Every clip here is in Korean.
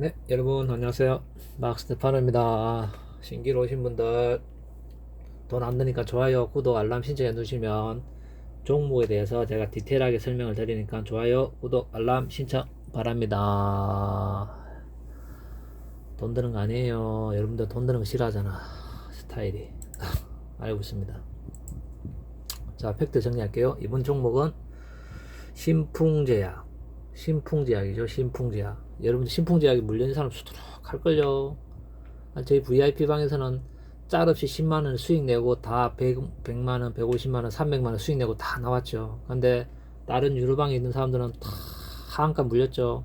네, 여러분 안녕하세요. 마크 스테파노입니다. 신기로 오신 분들 돈 안 드니까 좋아요, 구독, 알람 신청해 두시면 종목에 대해서 제가 디테일하게 설명을 드리니까 좋아요, 구독, 알람 신청 바랍니다. 돈 드는 거 아니에요. 여러분들 돈 드는 거 싫어하잖아. 스타일이. 알고 있습니다. 자, 팩트 정리할게요. 이번 종목은 신풍제약. 신풍제약이죠. 신풍제약. 여러분들 신풍제약이 물려있는 사람 수두룩 할걸요. 아, 저희 VIP 방에서는 짤 없이 10만원 수익 내고 다 100, 100 만원, 150만원, 300만원 수익 내고 다 나왔죠. 근데 다른 유로방에 있는 사람들은 다 하한가 물렸죠.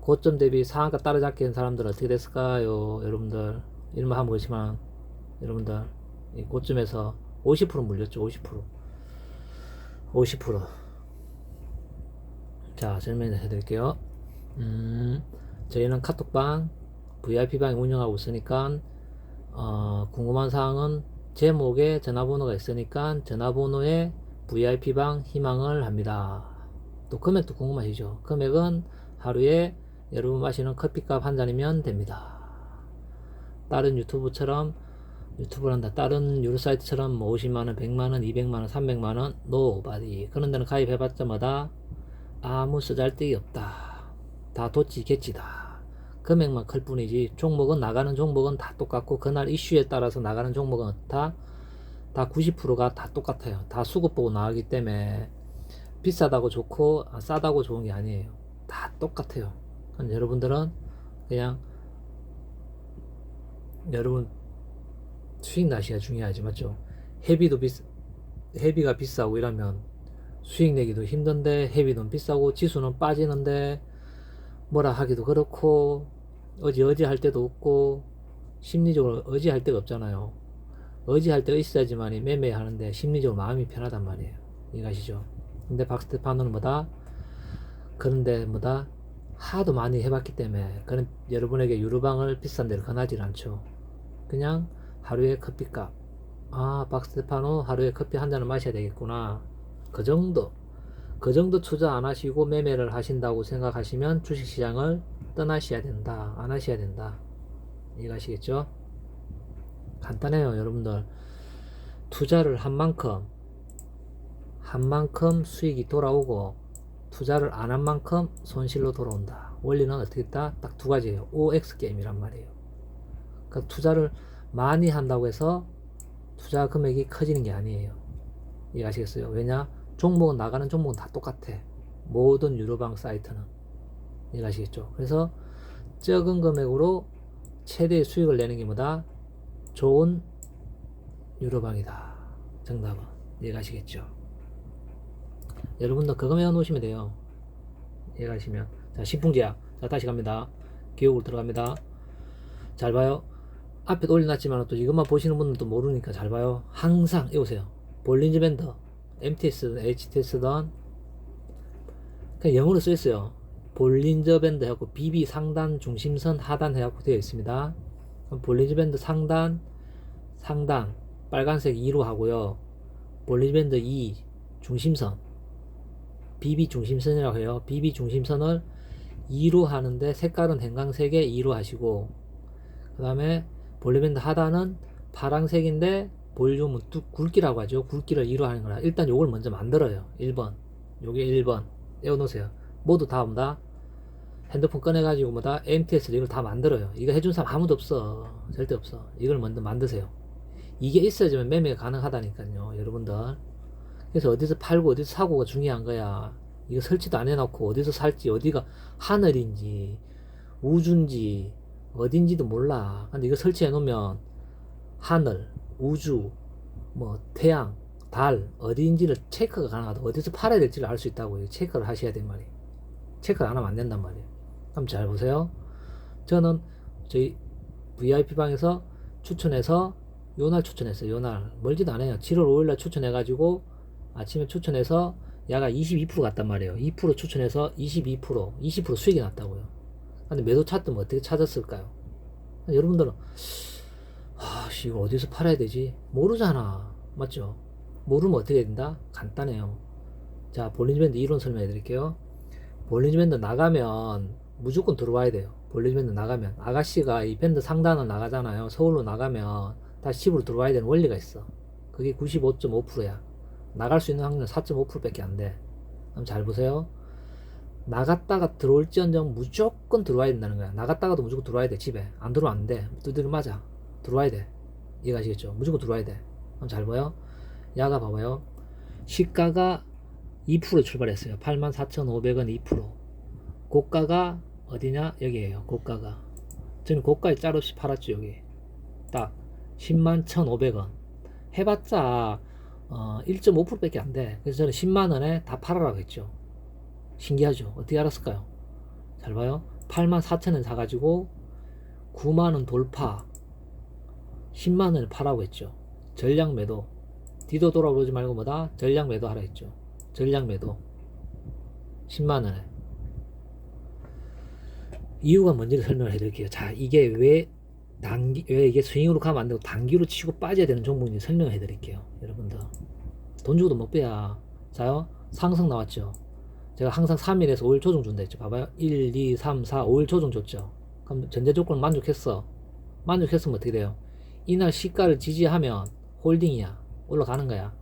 고점 대비 상한가 따라잡기 한 사람들은 어떻게 됐을까요? 여러분들. 이런말 하면 그렇지만, 여러분들. 이 고점에서 50% 물렸죠. 50%. 50%. 자, 설명해 드릴게요. 음, 저희는 카톡방, VIP방 운영하고 있으니까, 어, 궁금한 사항은 제목에 전화번호가 있으니까 전화번호에 VIP방 희망을 합니다. 또 금액도 궁금하시죠? 금액은 하루에 여러분 마시는 커피값 한 잔이면 됩니다. 다른 유튜브처럼 유튜브를 한다. 다른 유료 사이트처럼 뭐 50만원, 100만원, 200만원, 300만원, 노바디. 그런 데는 가입해봤자마다 아무 쓰잘데기 없다. 다 도치 개치다. 금액만 클 뿐이지 종목은 나가는 종목은 다 똑같고 그날 이슈에 따라서 나가는 종목은 다 다 90%가 다 똑같아요. 다 수급 보고 나가기 때문에 비싸다고 좋고 아, 싸다고 좋은 게 아니에요. 다 똑같아요. 그럼 여러분들은 그냥 여러분 수익 나시가 중요하지 맞죠? 헤비도 비싸 헤비가 비싸고 이러면 수익 내기도 힘든데 헤비는 비싸고 지수는 빠지는데 뭐라 하기도 그렇고 어지 어지 할 때도 없고 심리적으로 어지 할 데가 없잖아요. 어지 할 데가 있어야지만이 매매하는데 심리적으로 마음이 편하단 말이에요. 이해가시죠? 근데 박스테파노는 뭐다? 그런데 뭐다? 하도 많이 해봤기 때문에 그런 여러분에게 유로방을 비싼 데를 권하지 않죠. 그냥 하루에 커피값. 아, 박스테파노 하루에 커피 한 잔을 마셔야 되겠구나. 그 정도. 그 정도 투자 안 하시고 매매를 하신다고 생각하시면 주식시장을 떠나셔야 된다. 안 하셔야 된다. 이해가시겠죠? 간단해요, 여러분들. 투자를 한 만큼, 한 만큼 수익이 돌아오고, 투자를 안 한 만큼 손실로 돌아온다. 원리는 어떻게 있다? 딱 두 가지예요. OX 게임이란 말이에요. 그러니까 투자를 많이 한다고 해서 투자 금액이 커지는 게 아니에요. 이해하시겠어요? 왜냐? 종목은 나가는 종목은 다 똑같아. 모든 유로방 사이트는. 이해가시겠죠? 그래서 적은 금액으로 최대의 수익을 내는 게 뭐다? 좋은 유로방이다. 정답은. 이해가시겠죠? 여러분도 그거 외워놓으시면 돼요. 이해가시면. 자, 신풍제약. 자, 다시 갑니다. 기억으로 들어갑니다. 잘 봐요. 앞에 올려놨지만 또 이것만 보시는 분들도 모르니까 잘 봐요. 항상, 이보세요. 볼린즈 밴드. MTS든 HTS든 그냥 영어로 써 있어요. 볼린저 밴드 해갖고 BB 상단 중심선 하단 해갖고 되어 있습니다. 볼린저 밴드 상단 상단 빨간색 2로 하고요. 볼린저 밴드 2 중심선 BB 중심선이라고 해요. BB 중심선을 2로 하는데 색깔은 행강색에 2로 하시고 그 다음에 볼리밴드 하단은 파랑색인데 볼륨은 뚝 굵기라고 하죠. 굵기를 2로 하는 거라. 일단 요걸 먼저 만들어요. 1번. 요게 1번. 떼어놓으세요. 모두 다 온다. 핸드폰 꺼내가지고 뭐다. MTS를 이걸 다 만들어요. 이거 해준 사람 아무도 없어. 절대 없어. 이걸 먼저 만드세요. 이게 있어야지만 매매가 가능하다니까요. 여러분들. 그래서 어디서 팔고 어디서 사고가 중요한 거야. 이거 설치도 안 해놓고 어디서 살지, 어디가 하늘인지, 우주인지, 어딘지도 몰라. 근데 이거 설치해 놓으면 하늘, 우주, 뭐 태양, 달 어디인지를 체크가 가능하다. 어디서 팔아야 될지를 알 수 있다고 체크를 하셔야 된 말이에요. 체크를 안 하면 안 된단 말이에요. 그럼 잘 보세요. 저는 저희 VIP 방에서 추천해서 요날 추천했어요. 요날 멀지도 않아요. 7월 5일날 추천해가지고 아침에 추천해서 야가 22% 갔단 말이에요. 2% 추천해서 22% 20% 수익이 났다고요. 근데 매도 찾으면 어떻게 찾았을까요? 여러분들은 아, 씨, 이거 어디서 팔아야 되지? 모르잖아. 맞죠? 모르면 어떻게 된다? 간단해요. 자, 볼린즈밴드 이론 설명해 드릴게요. 볼린즈밴드 나가면 무조건 들어와야 돼요. 볼리밴드 나가면 아가씨가 이 밴드 상단을 나가잖아요. 서울로 나가면 다시 집으로 들어와야 되는 원리가 있어. 그게 95.5%야. 나갈 수 있는 확률은 4.5%밖에 안 돼. 그럼 잘 보세요. 나갔다가 들어올지언정 무조건 들어와야 된다는 거야. 나갔다가도 무조건 들어와야 돼 집에. 안 들어오면 안 돼. 두드려 맞아. 들어와야 돼. 이해가시겠죠? 무조건 들어와야 돼. 그럼 잘 보여. 야가 봐봐요. 시가가 2% 출발했어요. 84,500원 2%. 고가가 어디냐? 여기에요. 고가가. 저는 고가에 짤 없이 팔았죠, 여기. 딱 10만 1,500원. 해봤자 어, 1.5%밖에 안 돼. 그래서 저는 10만 원에 다 팔아라고 했죠. 신기하죠? 어떻게 알았을까요? 잘 봐요. 8만 4천 원 사가지고 9만 원 돌파. 10만 원에 팔라고 했죠. 전량 매도. 뒤도 돌아보지 말고 뭐다? 전량 매도 하라 했죠. 전량 매도. 10만 원에. 이유가 뭔지를 설명을 해드릴게요. 자, 이게 왜 단기, 왜 이게 스윙으로 가면 안 되고 단기로 치고 빠져야 되는 종목인지 설명을 해드릴게요. 여러분들. 돈 주고도 못 빼야. 자요. 상승 나왔죠. 제가 항상 3일에서 5일 조정 준다 했죠. 봐봐요. 1, 2, 3, 4, 5일 조정 줬죠. 그럼 전제 조건 만족했어. 만족했으면 어떻게 돼요? 이날 시가를 지지하면 홀딩이야. 올라가는 거야.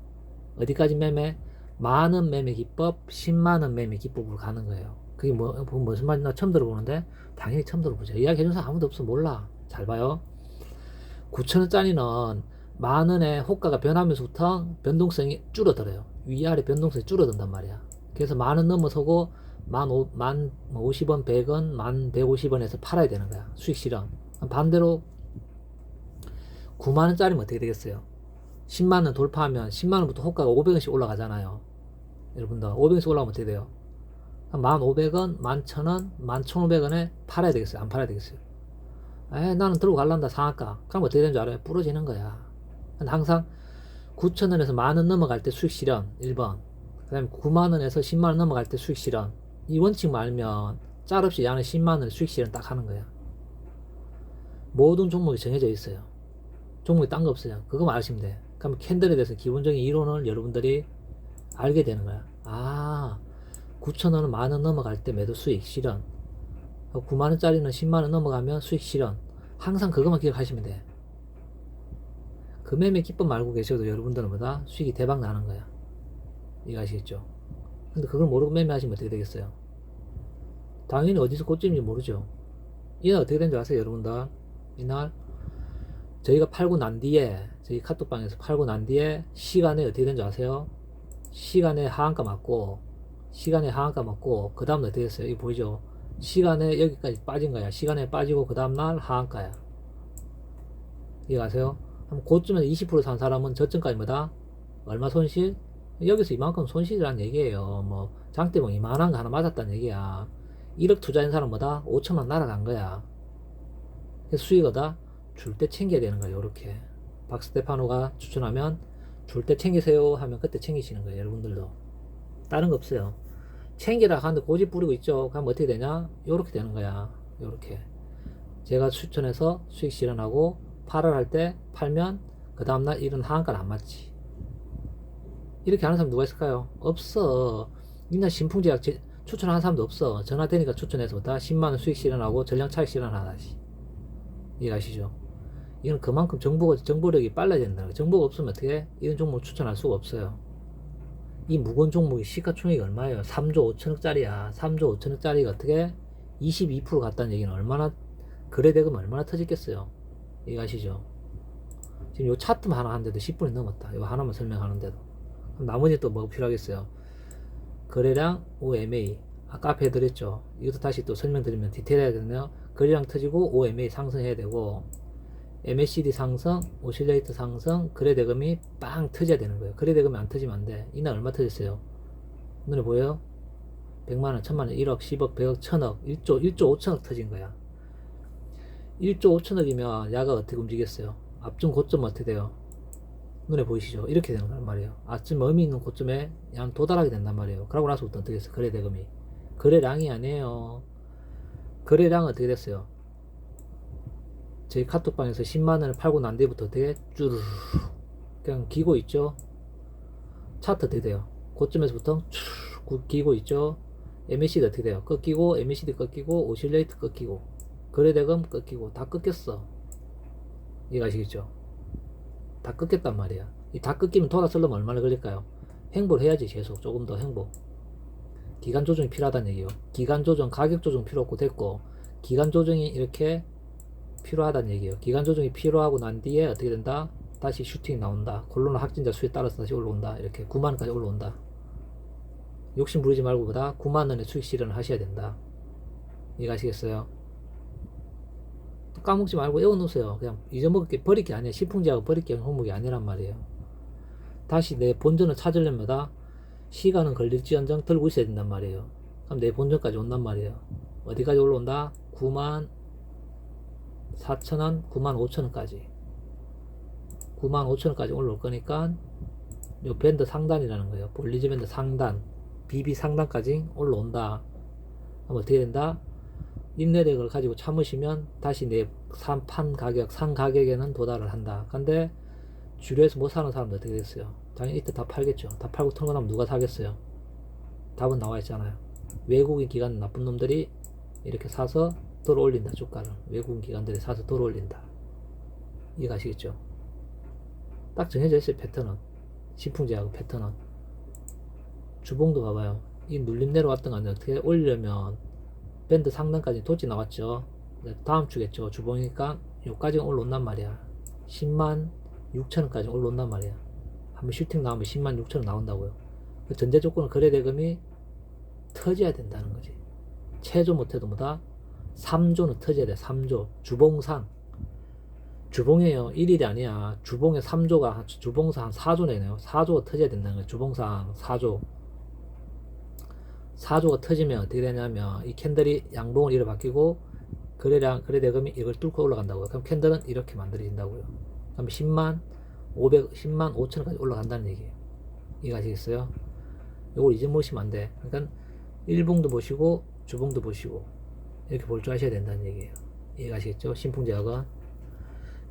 어디까지 매매? 만원 매매 기법, 10만원 매매 기법으로 가는 거예요. 그게 뭐, 뭐- 무슨 말인지 나 처음 들어보는데, 당연히 처음 들어보죠. 이야기 해준 사람 아무도 없어. 몰라. 잘 봐요. 9천원짜리는 만원의 호가가 변하면서부터 변동성이 줄어들어요. 위아래 변동성이 줄어든단 말이야. 그래서 만 원 넘어서고 만, 오, 만 50원, 100원, 만 150원에서 팔아야 되는 거야. 수익 실현. 반대로 9만원짜리면 어떻게 되겠어요? 10만원 돌파하면 10만원부터 호가가 500원씩 올라가잖아요. 여러분들, 500원씩 올라가면 어떻게 돼요? 1,500원, 11,000원, 11,500원에 팔아야 되겠어요? 안 팔아야 되겠어요? 에, 나는 들고 갈란다, 상한가. 그럼 어떻게 되는 줄 알아요? 부러지는 거야. 항상 9,000원에서 만원 넘어갈 때 수익 실현, 1번. 그 다음에 9만원에서 10만원 넘어갈 때 수익 실현. 이 원칙만 알면 짤 없이 양은 10만원 수익 실현 딱 하는 거야. 모든 종목이 정해져 있어요. 종목이 딴 거 없어요. 그거만 아시면 돼. 그럼 캔들에 대해서 기본적인 이론을 여러분들이 알게 되는 거야. 아, 9천원은 만 원 넘어갈 때 매도 수익 실현. 9만원짜리는 10만원 넘어가면 수익 실현. 항상 그것만 기억하시면 돼. 그 매매 기법 알고 계셔도 여러분들은 뭐다? 수익이 대박 나는 거야. 이거 아시겠죠? 근데 그걸 모르고 매매하시면 어떻게 되겠어요? 당연히 어디서 꽂집인지 모르죠. 이날 어떻게 된 줄 아세요, 여러분들? 이날 저희가 팔고 난 뒤에 저희 카톡방에서 팔고 난 뒤에 시간에 어떻게 된줄 아세요? 시간에 하한가 맞고 시간에 하한가 맞고 그 다음 어떻게 됐어요? 이거 보이죠? 시간에 여기까지 빠진 거야. 시간에 빠지고 그 다음날 하한가야. 이거 아세요? 그럼 그쯤에서 20%산 사람은 저점까지 뭐다? 얼마 손실? 여기서 이만큼 손실이란 얘기예요. 뭐 장대봉 이만한 거 하나 맞았다는 얘기야. 1억 투자한 사람 뭐다? 5천만 날아간 거야. 수익어다? 줄 때 챙겨야 되는 거예요. 요렇게. 박스테파노가 추천하면 줄 때 챙기세요 하면 그때 챙기시는 거예요. 여러분들도. 다른 거 없어요. 챙기라 하는데 고집 부리고 있죠. 그럼 어떻게 되냐? 요렇게 되는 거야. 요렇게. 제가 추천해서 수익 실현하고 8월 할때 팔면 그 다음날 이런 하한가는 안 맞지. 이렇게 하는 사람 누가 있을까요? 없어. 이날 신풍제약 제- 추천하는 사람도 없어. 전화 되니까 추천해서 다 10만원 수익 실현하고 전량 차익 실현하다시. 이해가시죠? 이건 그만큼 정보가, 정보력이 거예요. 정보가 없으면 어떻게 해? 이런 종목 추천할 수가 없어요. 이 무거운 종목이 시가총액이 얼마예요? 3조 5천억짜리야. 3조 5천억짜리가 어떻게 22% 갔다는 얘기는 얼마나 거래대금 얼마나 터졌겠어요? 이해가시죠? 지금 요 차트만 하나 하는데도 10분이 넘었다. 이거 하나만 설명하는데도. 나머지 또 뭐가 필요하겠어요? 거래량 OMA. 아까 앞에 해드렸죠. 이것도 다시 또 설명드리면 디테일해야겠네요. 거래량 터지고 OMA 상승해야 되고 MACD 상승, 오실레이터 상승, 거래 대금이 빵 터져야 되는 거예요. 거래 대금이 안 터지면 안 돼. 이날 얼마 터졌어요? 눈에 보여요? 100만원, 1000만원, 1억, 10억, 100억, 1000억, 1조, 1조 5천억 터진 거야. 1조 5천억이면 야가 어떻게 움직였어요? 앞중 고점 어떻게 돼요? 눈에 보이시죠? 이렇게 되는 거란 말이에요. 아침 의미 있는 고점에 양 도달하게 된단 말이에요. 그러고 나서부터 어떻게 됐어요? 거래 대금이. 거래량이 아니에요. 거래량 어떻게 됐어요? 저희 카톡방에서 10만 원을 팔고 난 뒤부터 어떻게 쭈르르 그냥 기고 있죠? 차트 돼요? 고점에서부터 쭈르르 기고 있죠? MACD 어떻게 돼요? 꺾이고 MACD 꺾이고 오실레이트 꺾이고 거래대금 꺾이고 다 꺾였어. 이해가시겠죠? 다 꺾였단 말이야. 이 다 꺾이면 돌아서려면 얼마나 걸릴까요? 행보를 해야지 계속 조금 더 행보. 기간 조정이 필요하다는 얘기요. 기간 조정, 가격 조정 필요 없고 됐고 기간 조정이 이렇게 필요하다는 얘기예요. 기간 조정이 필요하고 난 뒤에 어떻게 된다? 다시 슈팅이 나온다. 콜로나 확진자 수에 따라서 다시 올라온다. 이렇게 9만 원까지 올라온다. 욕심 부리지 말고 보다 9만 원의 수익 실현을 하셔야 된다. 이해가시겠어요? 까먹지 말고 외워놓으세요. 그냥 잊어먹을 게 버릴 게 아니야. 시풍지하고 버릴 게 종목이 아니란 말이에요. 다시 내 본전을 찾으려면 시간은 걸릴지언정 들고 있어야 된단 말이에요. 그럼 내 본전까지 온단 말이에요. 어디까지 올라온다? 9만 4천원, 9만 5천원까지. 9만 5천원까지 올라올 거니까 요 밴드 상단이라는 거예요. 볼리즈 밴드 상단, BB 상단까지 올라온다. 그럼 어떻게 된다? 인내력을 가지고 참으시면 다시 내산 가격, 상 가격에는 도달을 한다. 근데 주류에서 못 사는 사람들 어떻게 됐어요? 당연히 이때 다 팔겠죠. 다 팔고 턴거 나면 누가 사겠어요? 답은 나와 있잖아요. 외국인 기관 나쁜 놈들이 이렇게 사서 돌아 올린다 주가를 외국인 기관들이 사서 돌아 올린다. 이해가시겠죠? 딱 정해져 있어요 패턴은. 신풍제하고 패턴은. 주봉도 봐봐요. 이 눌림 내려왔던 거 아니에요 어떻게 올리려면 밴드 상단까지 도치 나왔죠? 네, 다음 주겠죠. 주봉이니까 요까지 올라온단 말이야. 10만 6천원까지 올라온단 말이야. 한번 슈팅 나오면 10만 6천원 나온다고요. 그 전제 조건은 거래대금이 터져야 된다는 거지. 최저 못해도 뭐다 3조는 터져야 돼 3조. 주봉상. 주봉이에요. 1일이 아니야. 주봉에 3조가 주봉상 한 4조 내네요. 4조가 터져야 된다는 거예요. 주봉상 4조. 4조가 터지면 어떻게 되냐면 이 캔들이 양봉을 이렇게 바뀌고 거래량 거래 대금이 이걸 뚫고 올라간다고요. 그럼 캔들은 이렇게 만들어진다고요. 그럼 10만 500 10만 5천원까지 올라간다는 얘기예요. 이해가시겠어요? 이걸 잊어먹으시면 안 돼. 그러니까 일봉도 보시고 주봉도 보시고 이렇게 볼 줄 아셔야 된다는 얘기예요. 이해가시겠죠? 신풍제약은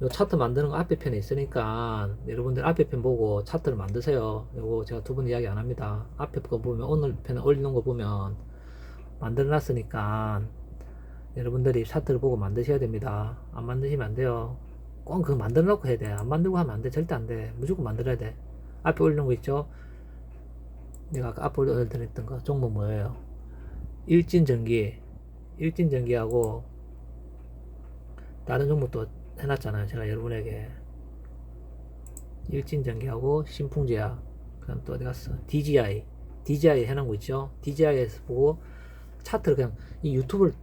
요 차트 만드는 거 앞에 편에 있으니까 여러분들 앞에 편 보고 차트를 만드세요. 요거 제가 두 번 이야기 안 합니다. 앞에 거 보면 오늘 편에 올리는 거 보면 만들어 놨으니까 여러분들이 차트를 보고 만드셔야 됩니다. 안 만드시면 안 돼요. 꼭 그거 만들어 놓고 해야 돼. 안 만들고 하면 안 돼. 절대 안 돼. 무조건 만들어야 돼. 앞에 올리는 거 있죠? 내가 아까 앞에 올려드렸던 거 종목 뭐예요? 일진전기 일진전기하고 다른 종목도 해놨잖아요. 제가 여러분에게. 일진전기하고 신풍제약. 그다음 또 어디 갔어? DGI DGI 해놓은 거 있죠? DGI에서 보고 차트를 그냥 이 유튜브를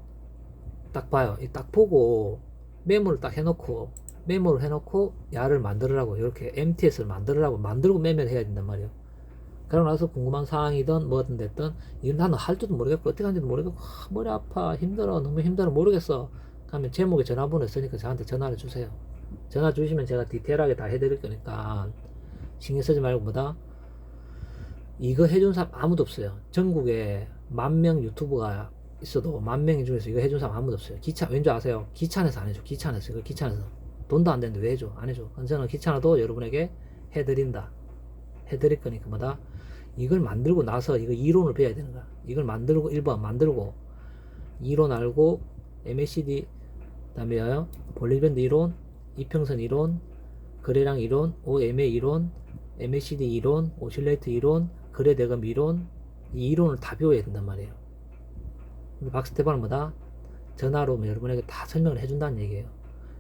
딱 봐요. 이딱 보고 메모를 딱 해놓고 메모를 해놓고 야를 만들으라고 이렇게 MTS를 만들으라고 만들고 매매를 해야 된단 말이에요 그러고 나서 궁금한 사항이든 뭐든 됐든 이건 나는 할 줄도 모르겠고 어떻게 하는지도 모르겠고 아, 머리 아파 힘들어 너무 힘들어 모르겠어. 그러면 제목에 전화번호 있으니까 저한테 전화를 주세요. 전화 주시면 제가 디테일하게 다 해드릴 거니까 신경 쓰지 말고 뭐다? 이거 해준 사람 아무도 없어요. 전국에 만 명 유튜브가 있어도 만 명 중에서 이거 해준 사람 아무도 없어요. 기차 왠지 아세요? 기차에서 안 해줘. 기차에서 이거 기차에서. 돈도 안 되는데 왜 해줘? 안 해줘. 저는 기차라도 여러분에게 해드린다 해드릴 거니까 뭐다 이걸 만들고 나서 이거 이론을 배워야 되는 거야. 이걸 만들고 1번 만들고 이론 알고 MACD 그다음에 볼리밴드 이론, 이평선 이론, 거래량 이론, OMA 이론, MACD 이론, 오실레이트 이론, 거래 대금 이론 이 이론을 다 배워야 된단 말이에요. 박스테반은 뭐다? 전화로 뭐 여러분에게 다 설명을 해준다는 얘기예요.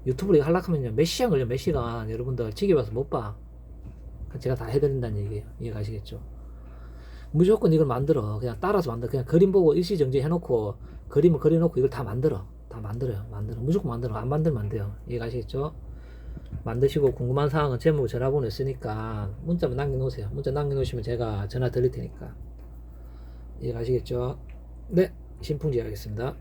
유튜브로 하락하면 몇 시간 걸려 몇 시간 여러분들 집에 와서 못 봐. 제가 다 해드린다는 얘기예요. 이해가 시겠죠? 무조건 이걸 만들어. 그냥 따라서 만들어. 그냥 그림 보고 일시정지 해놓고 그림을 그려놓고 이걸 다 만들어. 다 만들어요. 만들어. 무조건 만들어. 안 만들면 안 돼요. 이해가 시겠죠? 만드시고 궁금한 사항은 제목 전화번호 있으니까 문자만 남겨놓으세요. 문자 남겨놓으시면 제가 전화 드릴 테니까. 이해가 시겠죠? 네. 신풍지 하겠습니다.